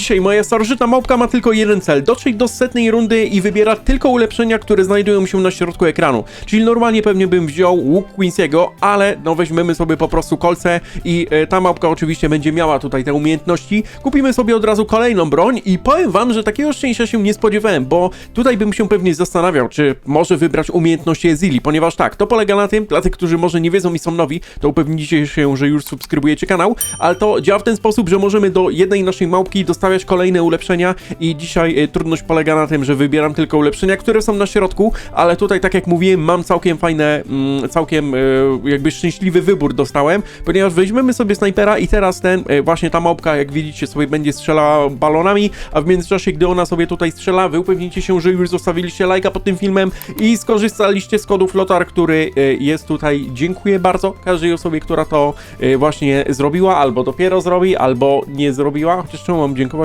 Dzisiaj moja starożytna małpka ma tylko jeden cel, dotrzeć do setnej rundy i wybiera tylko ulepszenia, które znajdują się na środku ekranu. Czyli normalnie pewnie bym wziął łuk Queensiego, ale no weźmiemy sobie po prostu kolce i e, ta małpka oczywiście będzie miała tutaj te umiejętności. Kupimy sobie od razu kolejną broń i powiem wam, że takiego szczęścia się nie spodziewałem, bo tutaj bym się pewnie zastanawiał, czy może wybrać umiejętności Ezili, ponieważ tak, to polega na tym, dla tych, którzy może nie wiedzą i są nowi, to upewnijcie się, że już subskrybujecie kanał, ale to działa w ten sposób, że możemy do jednej naszej małpki kolejne ulepszenia i dzisiaj e, trudność polega na tym, że wybieram tylko ulepszenia, które są na środku, ale tutaj, tak jak mówiłem, mam całkiem fajne, mm, całkiem e, jakby szczęśliwy wybór dostałem, ponieważ weźmiemy sobie snajpera i teraz ten, e, właśnie ta małpka, jak widzicie, sobie będzie strzelała balonami, a w międzyczasie, gdy ona sobie tutaj strzela, wy upewnijcie się, że już zostawiliście lajka pod tym filmem i skorzystaliście z kodu FLOTAR, który jest tutaj. Dziękuję bardzo każdej osobie, która to właśnie zrobiła, albo dopiero zrobi, albo nie zrobiła. Chociaż czemu mam dziękować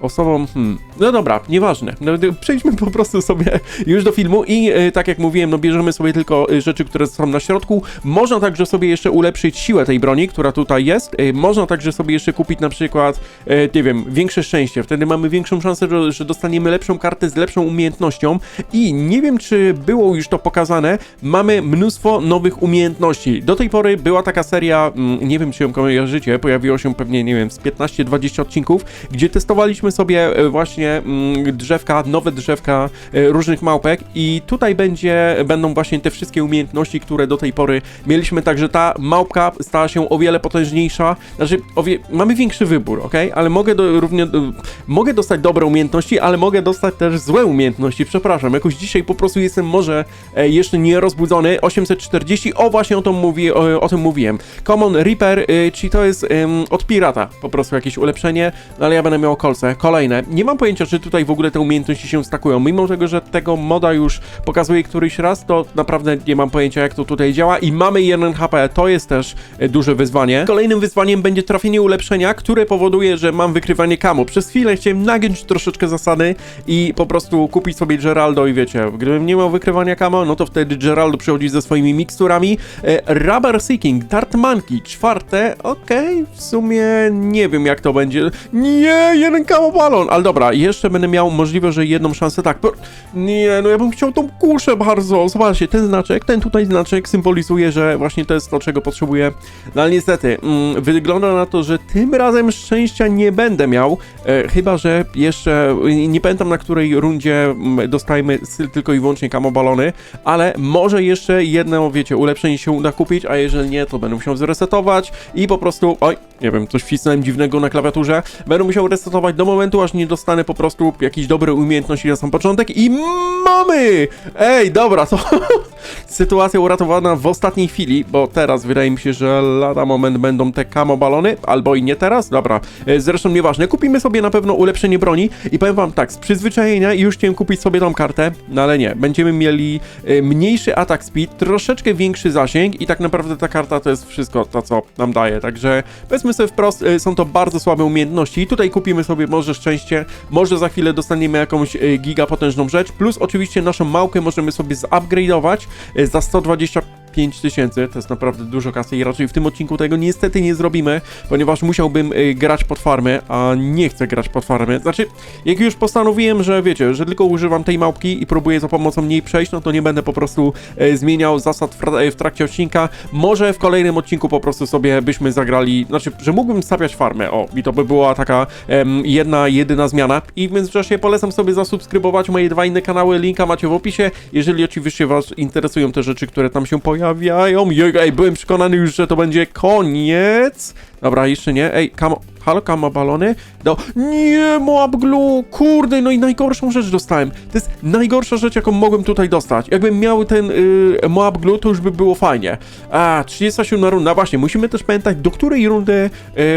osobom? Hmm. No dobra, nieważne. No, przejdźmy po prostu sobie już do filmu i e, tak jak mówiłem, no bierzemy sobie tylko e, rzeczy, które są na środku. Można także sobie jeszcze ulepszyć siłę tej broni, która tutaj jest. E, Można także sobie jeszcze kupić na przykład, nie wiem, większe szczęście. Wtedy mamy większą szansę, że, że dostaniemy lepszą kartę z lepszą umiejętnością. I nie wiem, czy było już to pokazane, mamy mnóstwo nowych umiejętności. Do tej pory była taka seria, mm, nie wiem, czy ją kojarzycie, pojawiło się pewnie, nie wiem, z 15-20 odcinków, gdzie testowaliśmy sobie e, właśnie mm, drzewka, nowe drzewka e, różnych małpek i tutaj będzie, będą właśnie te wszystkie umiejętności, które do tej pory mieliśmy, także ta małpka stała się o wiele potężniejsza, znaczy wie, mamy większy wybór, ok? Ale mogę do, równie, mogę dostać dobre umiejętności, ale mogę dostać też złe umiejętności, przepraszam, jakoś dzisiaj po prostu jestem może e, jeszcze nie rozbudzony, 840, o właśnie o tym, mówi, o, o tym mówiłem. Common Reaper, czyli to jest od pirata po prostu jakieś ulepszenie, no ale ja będę miał kolce, kolejne. Nie mam pojęcia, czy tutaj w ogóle te umiejętności się stakują, mimo tego, że tego moda już pokazuje któryś raz, to naprawdę nie mam pojęcia, jak to tutaj działa i mamy 1 HP, to jest też e, duże wyzwanie. Kolejnym wyzwaniem będzie trafienie ulepszenia, które powoduje, że mam wykrywanie kamo. Przez chwilę chciałem nagiąć troszeczkę zasady i po prostu kupić sobie Geraldo i wiecie, gdybym nie miał wykrywania kamo, no to wtedy Geraldo przychodzi ze swoimi miksturami. E, Rubber Seeking, Tart Monkey, czwarte, okej, w sumie nie wiem jak to będzie. Nie, jeden kamo balon, ale dobra, jeszcze będę miał możliwe, że jedną szansę, tak, nie, no ja bym chciał tą kuszę bardzo, zobaczcie, ten znaczek, ten tutaj znaczek symbolizuje, że właśnie to jest to, czego potrzebuję, no ale niestety, mm, wygląda na to, że tym razem szczęścia nie będę miał, e, chyba, że jeszcze, nie pamiętam na której rundzie mm, dostajemy tylko i wyłącznie kamo balony, ale może jeszcze jedno, wiecie, ulepszenie się uda kupić, a jeżeli nie, to będę musiał zresetować i po prostu, oj, nie wiem, coś wcisnąłem dziwnego na klawiaturze, będę musiał resetować do momentu, aż nie dostanę po prostu jakiejś dobrej umiejętności na sam początek i mamy! Ej, dobra, to sytuacja uratowana w ostatniej chwili, bo teraz wydaje mi się, że lada moment będą te kamo balony, albo i nie teraz, dobra, e, zresztą nieważne, kupimy sobie na pewno ulepszenie broni i powiem wam tak, z przyzwyczajenia już chciałem kupić sobie tą kartę, no ale nie, będziemy mieli e, mniejszy atak speed, troszeczkę większy zasięg i tak naprawdę ta karta to jest wszystko to, co nam daje, także powiedzmy sobie wprost, e, są to bardzo słabe umiejętności. I tutaj kupimy sobie może szczęście, może za chwilę dostaniemy jakąś e, giga potężną rzecz, plus oczywiście naszą małkę możemy sobie zupgrade'ować za 120 5 tysięcy, to jest naprawdę dużo kasy i raczej w tym odcinku tego niestety nie zrobimy, ponieważ musiałbym y, grać pod farmę, a nie chcę grać pod farmę. Znaczy, jak już postanowiłem, że wiecie, że tylko używam tej małpki i próbuję za pomocą niej przejść, no to nie będę po prostu y, zmieniał zasad w, tra- w trakcie odcinka. Może w kolejnym odcinku po prostu sobie byśmy zagrali, znaczy, że mógłbym stawiać farmę, o, i to by była taka jedna, jedyna zmiana. I w międzyczasie polecam sobie zasubskrybować moje dwa inne kanały, linka macie w opisie, jeżeli oczywiście was interesują te rzeczy, które tam się pojawiają. Jej, Ej, byłem przekonany już, że to będzie koniec. Dobra, jeszcze nie. Ej, kamo... Halo, kamo balony? Do... Nie, Moab Glue! Kurde, no i najgorszą rzecz dostałem. To jest najgorsza rzecz, jaką mogłem tutaj dostać. Jakbym miał ten y, Moab to już by było fajnie. A, 37 runda. Właśnie, musimy też pamiętać, do której rundy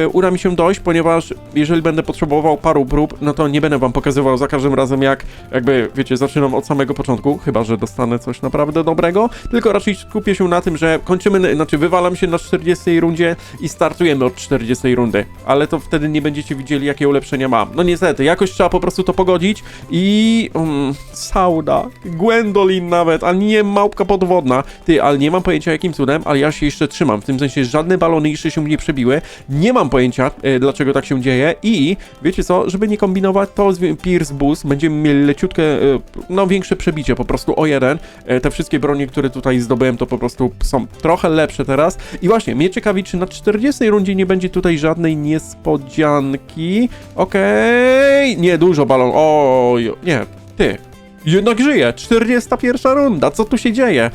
y, uda mi się dojść, ponieważ jeżeli będę potrzebował paru prób, no to nie będę wam pokazywał za każdym razem, jak jakby, wiecie, zaczynam od samego początku, chyba, że dostanę coś naprawdę dobrego, tylko raczej skupię się na tym, że kończymy, znaczy wywalam się na 40 rundzie i startujemy od 40 rundy, ale to wtedy nie będziecie widzieli, jakie ulepszenia mam. No niestety, jakoś trzeba po prostu to pogodzić i... Um, Sauda, Gwendolyn nawet, a nie małpka podwodna. Ty, ale nie mam pojęcia jakim cudem, ale ja się jeszcze trzymam, w tym sensie żadne balony jeszcze się nie przebiły, nie mam pojęcia, e, dlaczego tak się dzieje i wiecie co, żeby nie kombinować, to z Pierce Boost będziemy mieli leciutkie, e, no większe przebicie, po prostu o jeden. E, te wszystkie bronie, które tutaj zdobyłem, to po prostu są trochę lepsze teraz. I właśnie, mnie ciekawi, czy na 40 rundzie nie będzie tutaj żadnej niespodzianki. Okej, nie, dużo balon, oj, nie, ty, jednak żyje. 41 runda. Co tu się dzieje?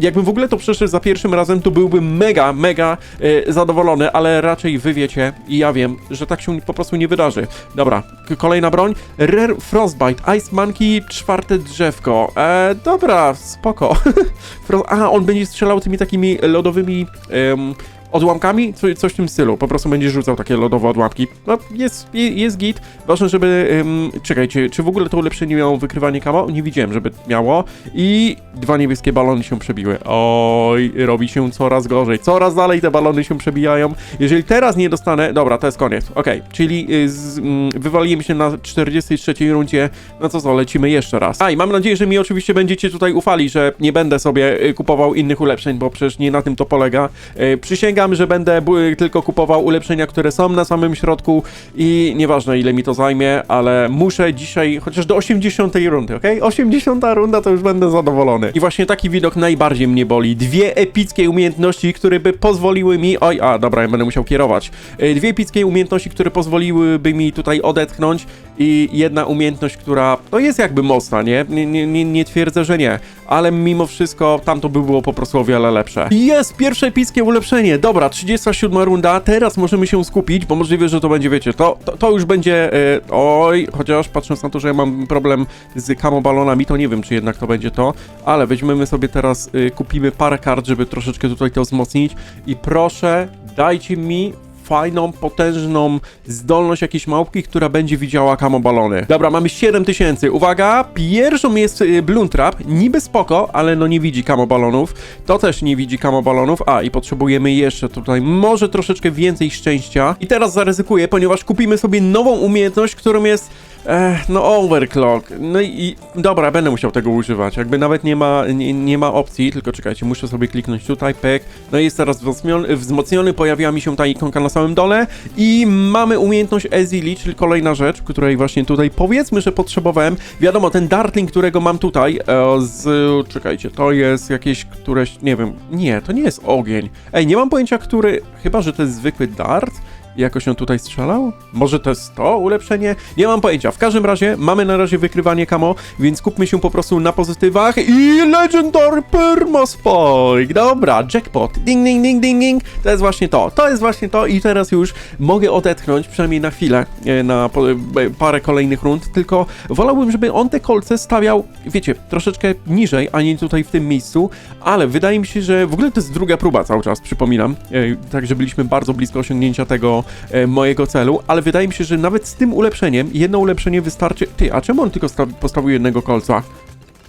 Jakbym w ogóle to przeszedł za pierwszym razem, to byłbym mega, mega e, zadowolony, ale raczej wy wiecie i ja wiem, że tak się po prostu nie wydarzy. Dobra, kolejna broń. Rare Frostbite, Ice Monkey, czwarte drzewko. E, dobra, spoko. A, on będzie strzelał tymi takimi lodowymi... em, odłamkami, Co, coś w tym stylu. Po prostu będzie rzucał takie lodowe odłamki. No, jest, je- jest git. Ważne, żeby... czekajcie, czy w ogóle to ulepszenie miało wykrywanie kamo? Nie widziałem, żeby miało. I dwa niebieskie balony się przebiły. Oj, robi się coraz gorzej. Coraz dalej te balony się przebijają. Jeżeli teraz nie dostanę... Dobra, to jest koniec. Okej, czyli y, z, mm, wywaliłem się na 43 rundzie. No co co, lecimy jeszcze raz. A i mam nadzieję, że mi oczywiście będziecie tutaj ufali, że nie będę sobie y, kupował innych ulepszeń, bo przecież nie na tym to polega. Y, Przysięgam, że będę tylko kupował ulepszenia, które są na samym środku i nieważne ile mi to zajmie, ale muszę dzisiaj chociaż do 80 rundy, ok? 80 runda to już będę zadowolony. I właśnie taki widok najbardziej mnie boli. Dwie epickie umiejętności, które by pozwoliły mi... Oj, a dobra, ja będę musiał kierować. Y, Dwie epickie umiejętności, które pozwoliłyby mi tutaj odetchnąć i jedna umiejętność, która no jest jakby mocna, nie? Nie, nie, nie, twierdzę, że nie, ale mimo wszystko tamto by było po prostu o wiele lepsze. I Jest pierwsze epickie ulepszenie. Dobra, 37 runda. Teraz możemy się skupić, bo możliwe, że to będzie, wiecie, to, to, to już będzie. E, oj, chociaż patrząc na to, że ja mam problem z kamobalonami, to nie wiem, czy jednak to będzie to, ale weźmiemy sobie teraz, e, kupimy parę kart, żeby troszeczkę tutaj to wzmocnić. I proszę, dajcie mi fajną, potężną zdolność jakiejś małpki, która będzie widziała kamobalony. Dobra, mamy 7000. Uwaga, pierwszą jest y, Bloom Trap. Niby spoko, ale no nie widzi kamobalonów. To też nie widzi kamobalonów. A, i potrzebujemy jeszcze tutaj może troszeczkę więcej szczęścia. I teraz zaryzykuję, ponieważ kupimy sobie nową umiejętność, którą jest... Ech, no overclock. No i, i dobra, będę musiał tego używać. Jakby nawet nie ma, nie, nie ma opcji, tylko czekajcie, muszę sobie kliknąć tutaj, pek. No i jest teraz wzmocniony, wzmocniony, pojawiła mi się ta ikonka na samym dole i mamy umiejętność Ezili, czyli kolejna rzecz, której właśnie tutaj powiedzmy, że potrzebowałem. Wiadomo, ten Dartling, którego mam tutaj e, z... czekajcie, to jest jakieś któreś, nie wiem, nie, to nie jest ogień. Ej, nie mam pojęcia, który, chyba, że to jest zwykły dart. Jakoś on tutaj strzelał? Może to jest to ulepszenie? Nie mam pojęcia. W każdym razie mamy na razie wykrywanie camo, więc skupmy się po prostu na pozytywach i Legendary Permaspike! Dobra, jackpot. Ding, ding, ding, ding, ding. To jest właśnie to. To jest właśnie to i teraz już mogę odetchnąć, przynajmniej na chwilę, e, na e, parę kolejnych rund, tylko wolałbym, żeby on te kolce stawiał, wiecie, troszeczkę niżej, a nie tutaj w tym miejscu, ale wydaje mi się, że w ogóle to jest druga próba cały czas, przypominam, e, także byliśmy bardzo blisko osiągnięcia tego mojego celu, ale wydaje mi się, że nawet z tym ulepszeniem, jedno ulepszenie wystarczy... Ty, a czemu on tylko sta- postawił jednego kolca?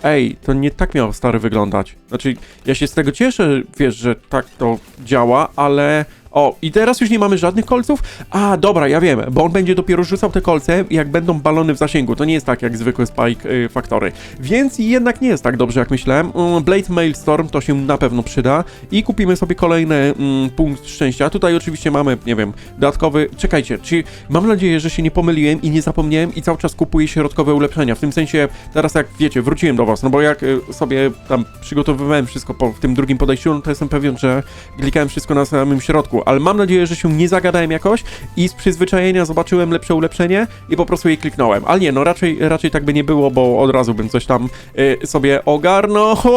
Ej, to nie tak miał stary wyglądać. Znaczy, ja się z tego cieszę, wiesz, że tak to działa, ale... O, i teraz już nie mamy żadnych kolców? A, dobra, ja wiem, bo on będzie dopiero rzucał te kolce, jak będą balony w zasięgu. To nie jest tak jak zwykłe Spike y, Factory. Więc jednak nie jest tak dobrze, jak myślałem. Mm, Blade Mailstorm to się na pewno przyda. I kupimy sobie kolejny mm, punkt szczęścia. Tutaj oczywiście mamy, nie wiem, dodatkowy... Czekajcie, czy mam nadzieję, że się nie pomyliłem i nie zapomniałem i cały czas kupuję środkowe ulepszenia. W tym sensie, teraz jak wiecie, wróciłem do was, no bo jak y, sobie tam przygotowywałem wszystko po w tym drugim podejściu, no to jestem pewien, że klikałem wszystko na samym środku, ale mam nadzieję, że się nie zagadałem jakoś i z przyzwyczajenia zobaczyłem lepsze ulepszenie i po prostu je kliknąłem. Ale nie, no raczej, raczej tak by nie było, bo od razu bym coś tam y, sobie ogarnął.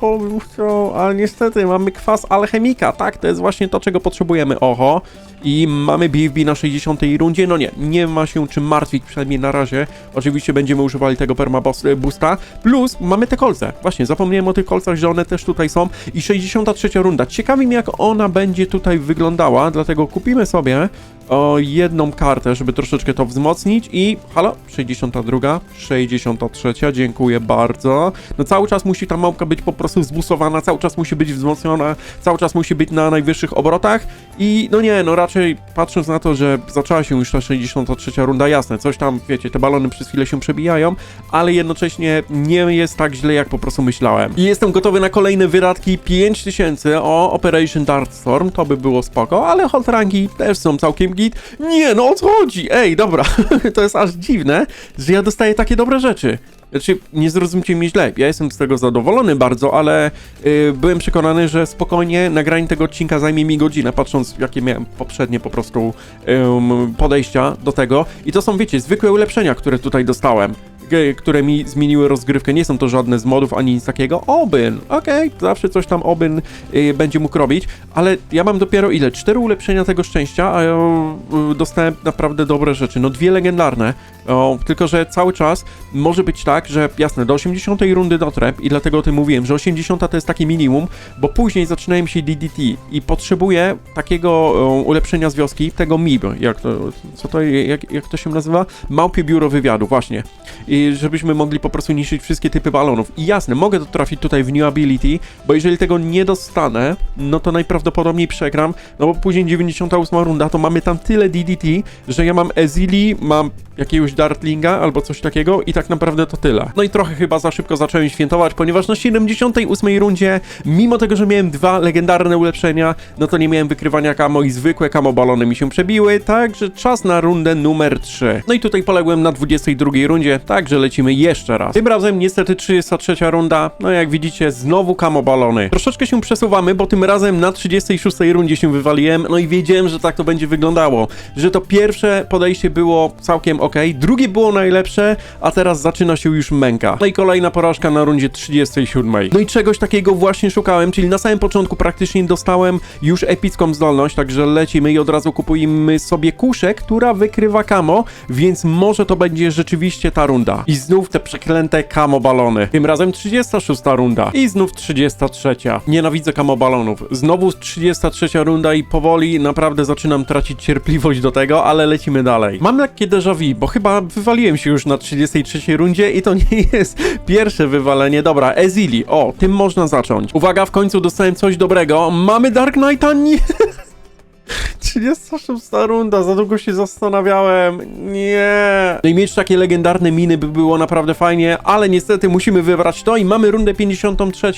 To bym chciał, ale niestety mamy kwas alchemika, tak, to jest właśnie to, czego potrzebujemy. Oho. I mamy BFB na 60 rundzie. No nie, nie ma się czym martwić, przynajmniej na razie. Oczywiście będziemy używali tego perma e, boosta. Plus mamy te kolce. Właśnie, zapomniałem o tych kolcach, że one też tutaj są. I 63 runda. Ciekawi mnie, jak ona będzie tutaj wyglądała, dlatego kupimy sobie o jedną kartę, żeby troszeczkę to wzmocnić i halo, 62, 63, dziękuję bardzo. No cały czas musi ta małpka być po prostu zbusowana, cały czas musi być wzmocniona, cały czas musi być na najwyższych obrotach i no nie, no raczej patrząc na to, że zaczęła się już ta 63 runda, jasne, coś tam, wiecie, te balony przez chwilę się przebijają, ale jednocześnie nie jest tak źle, jak po prostu myślałem. I jestem gotowy na kolejne wydatki 5000 o Operation Darkstorm, to by było spoko, ale hot ranki też są całkiem git. Nie, no o co chodzi? Ej, dobra, to jest aż dziwne, że ja dostaję takie dobre rzeczy. Znaczy, nie zrozumcie mnie źle, ja jestem z tego zadowolony bardzo, ale y, byłem przekonany, że spokojnie nagranie tego odcinka zajmie mi godzinę, patrząc jakie miałem poprzednie po prostu ym, podejścia do tego. I to są, wiecie, zwykłe ulepszenia, które tutaj dostałem które mi zmieniły rozgrywkę. Nie są to żadne z modów ani nic takiego. Obyn, okej, zawsze coś tam Obyn y, będzie mógł robić, ale ja mam dopiero ile? Cztery ulepszenia tego szczęścia, a ja y, dostałem naprawdę dobre rzeczy. No dwie legendarne, o, tylko że cały czas może być tak, że jasne, do 80 rundy dotrę i dlatego o tym mówiłem, że 80 to jest takie minimum, bo później zaczynają się DDT i potrzebuję takiego o, ulepszenia z wioski, tego MIB, jak to, co to, jak, jak to się nazywa? Małpie Biuro Wywiadu, właśnie. I żebyśmy mogli po prostu niszczyć wszystkie typy balonów. I jasne, mogę to trafić tutaj w New Ability, bo jeżeli tego nie dostanę, no to najprawdopodobniej przegram, no bo później 98 runda, to mamy tam tyle DDT, że ja mam Ezili, mam jakiegoś Dartlinga albo coś takiego i tak naprawdę to tyle. No i trochę chyba za szybko zacząłem świętować, ponieważ na 78 rundzie, mimo tego, że miałem dwa legendarne ulepszenia, no to nie miałem wykrywania kamo i zwykłe kamo balony mi się przebiły, także czas na rundę numer 3. No i tutaj poległem na 22 rundzie, także lecimy jeszcze raz. Tym razem niestety 33 runda, no jak widzicie znowu kamo balony. Troszeczkę się przesuwamy, bo tym razem na 36 rundzie się wywaliłem, no i wiedziałem, że tak to będzie wyglądało, że to pierwsze podejście było całkiem ok, drugie było najlepsze, a teraz zaczyna się już męka. No i kolejna porażka na rundzie 37. No i czegoś takiego właśnie szukałem, czyli na samym początku praktycznie dostałem już epicką zdolność, także lecimy i od razu kupujemy sobie kuszę, która wykrywa kamo, więc może to będzie rzeczywiście ta runda. I znów te przeklęte kamo balony. Tym razem 36 runda i znów 33. Nienawidzę kamo balonów. Znowu 33 runda i powoli naprawdę zaczynam tracić cierpliwość do tego, ale lecimy dalej. Mam takie déjà vu, bo chyba wywaliłem się już na 33 rundzie i to nie jest pierwsze wywalenie. Dobra, Ezili, o, tym można zacząć. Uwaga, w końcu dostałem coś dobrego. Mamy Dark Knighta, nie... 36 runda, za długo się zastanawiałem. Nie. No i mieć takie legendarne miny by było naprawdę fajnie, ale niestety musimy wybrać to i mamy rundę 53.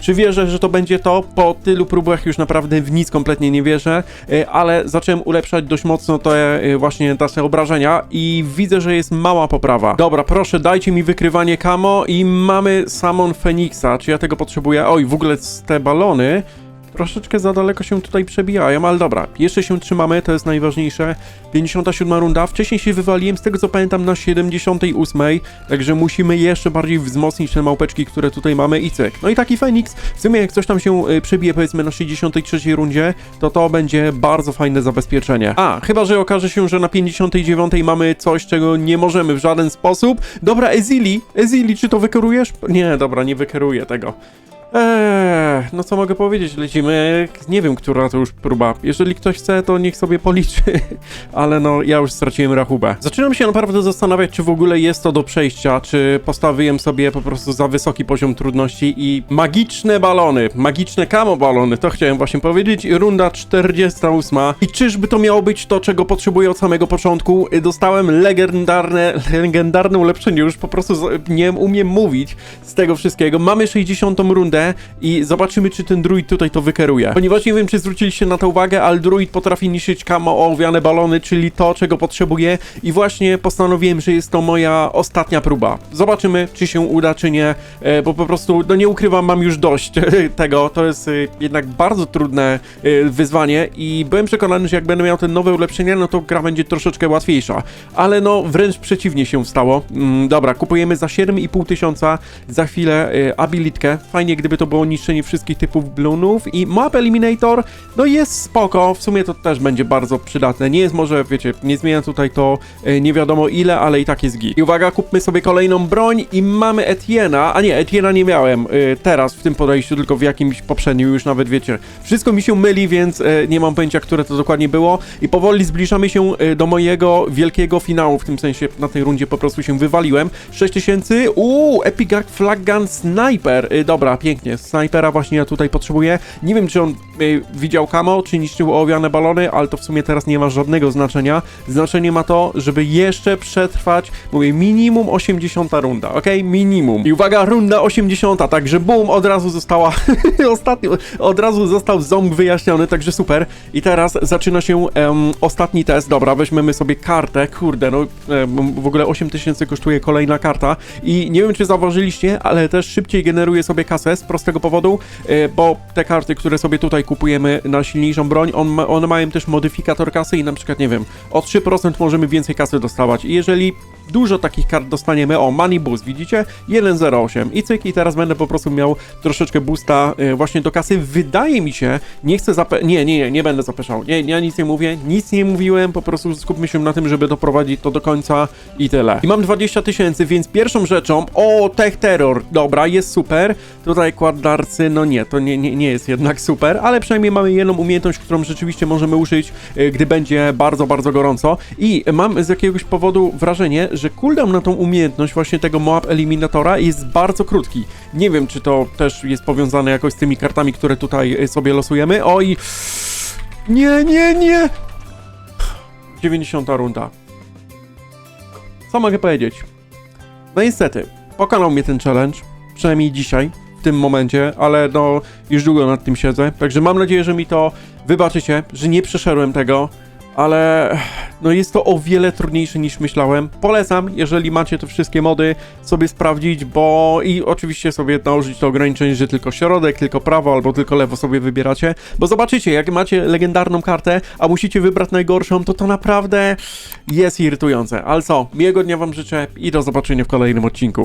Czy wierzę, że to będzie to? Po tylu próbach już naprawdę w nic kompletnie nie wierzę, e, ale zacząłem ulepszać dość mocno te e, właśnie nasze obrażenia i widzę, że jest mała poprawa. Dobra, proszę, dajcie mi wykrywanie camo i mamy Samon Feniksa. Czy ja tego potrzebuję? Oj, w ogóle te balony troszeczkę za daleko się tutaj przebijają, ale dobra, jeszcze się trzymamy, to jest najważniejsze. 57 runda, wcześniej się wywaliłem, z tego co pamiętam, na 78, także musimy jeszcze bardziej wzmocnić te małpeczki, które tutaj mamy i cyk. No i taki Feniks, w sumie jak coś tam się y, przebije, powiedzmy na 63 rundzie, to to będzie bardzo fajne zabezpieczenie. A, chyba, że okaże się, że na 59 mamy coś, czego nie możemy w żaden sposób. Dobra, Ezili, Ezili, czy to wykerujesz? Nie, dobra, nie wykeruję tego. Eee, no co mogę powiedzieć, lecimy, nie wiem, która to już próba. Jeżeli ktoś chce, to niech sobie policzy, ale no, ja już straciłem rachubę. Zaczynam się naprawdę zastanawiać, czy w ogóle jest to do przejścia, czy postawiłem sobie po prostu za wysoki poziom trudności i magiczne balony, magiczne kamo balony, to chciałem właśnie powiedzieć, runda 48 i czyżby to miało być to, czego potrzebuję od samego początku? Dostałem legendarne, legendarne ulepszenie, już po prostu nie umiem mówić z tego wszystkiego. Mamy 60 rundę i zobaczymy, czy ten druid tutaj to wykeruje. Ponieważ nie wiem, czy zwróciliście na to uwagę, ale druid potrafi niszczyć kamo owiane balony, czyli to, czego potrzebuję i właśnie postanowiłem, że jest to moja ostatnia próba. Zobaczymy, czy się uda, czy nie, e, bo po prostu, no nie ukrywam, mam już dość tego. To jest e, jednak bardzo trudne e, wyzwanie i byłem przekonany, że jak będę miał te nowe ulepszenia, no to gra będzie troszeczkę łatwiejsza. Ale no, wręcz przeciwnie się stało. Mm, dobra, kupujemy za 7,5 tysiąca za chwilę e, abilitkę. Fajnie, gdy gdyby to było niszczenie wszystkich typów blunów i Map Eliminator, no jest spoko, w sumie to też będzie bardzo przydatne. Nie jest może, wiecie, nie zmienia tutaj to e, nie wiadomo ile, ale i tak jest git. I uwaga, kupmy sobie kolejną broń i mamy Etiena, a nie, Etiena nie miałem e, teraz w tym podejściu, tylko w jakimś poprzednim już nawet wiecie. Wszystko mi się myli, więc e, nie mam pojęcia, które to dokładnie było i powoli zbliżamy się e, do mojego wielkiego finału, w tym sensie na tej rundzie po prostu się wywaliłem. 6000, uuu, Epic Flag Gun Sniper, e, dobra, pięknie, snajpera właśnie ja tutaj potrzebuję. Nie wiem, czy on e, widział kamo, czy niszczył ołowiane balony, ale to w sumie teraz nie ma żadnego znaczenia. Znaczenie ma to, żeby jeszcze przetrwać, mówię, minimum 80 runda, ok? Minimum. I uwaga, runda 80, także boom, od razu została, ostatnio, od razu został ząb wyjaśniony, także super. I teraz zaczyna się em, ostatni test, dobra, weźmiemy sobie kartę, kurde, no em, w ogóle 8000 kosztuje kolejna karta i nie wiem, czy zauważyliście, ale też szybciej generuje sobie kasę prostego powodu, e, bo te karty, które sobie tutaj kupujemy na silniejszą broń, on one mają też modyfikator kasy i na przykład, nie wiem, o 3% możemy więcej kasy dostawać. I jeżeli dużo takich kart dostaniemy, o, Money Boost, widzicie? 1,08 i cyk, i teraz będę po prostu miał troszeczkę boosta e, właśnie do kasy. Wydaje mi się, nie chcę zape... Nie, nie, nie, nie będę zapeszał. Nie, ja nic nie mówię, nic nie mówiłem, po prostu skupmy się na tym, żeby doprowadzić to do końca i tyle. I mam 20 tysięcy, więc pierwszą rzeczą, o, Tech Terror, dobra, jest super. Tutaj kładarcy, no nie, to nie, nie, nie jest jednak super, ale przynajmniej mamy jedną umiejętność, którą rzeczywiście możemy użyć, e, gdy będzie bardzo, bardzo gorąco. I mam z jakiegoś powodu wrażenie, że cooldown na tą umiejętność właśnie tego Moab Eliminatora jest bardzo krótki. Nie wiem, czy to też jest powiązane jakoś z tymi kartami, które tutaj e, sobie losujemy. Oj! Nie, nie, nie! 90 runda. Co mogę powiedzieć? No niestety, pokonał mnie ten challenge, przynajmniej dzisiaj, w tym momencie, ale no już długo nad tym siedzę, także mam nadzieję, że mi to wybaczycie, że nie przeszedłem tego, ale no jest to o wiele trudniejsze niż myślałem. Polecam, jeżeli macie te wszystkie mody, sobie sprawdzić, bo i oczywiście sobie nałożyć to ograniczenie, że tylko środek, tylko prawo albo tylko lewo sobie wybieracie, bo zobaczycie, jak macie legendarną kartę, a musicie wybrać najgorszą, to to naprawdę jest irytujące. Ale co, miłego dnia wam życzę i do zobaczenia w kolejnym odcinku.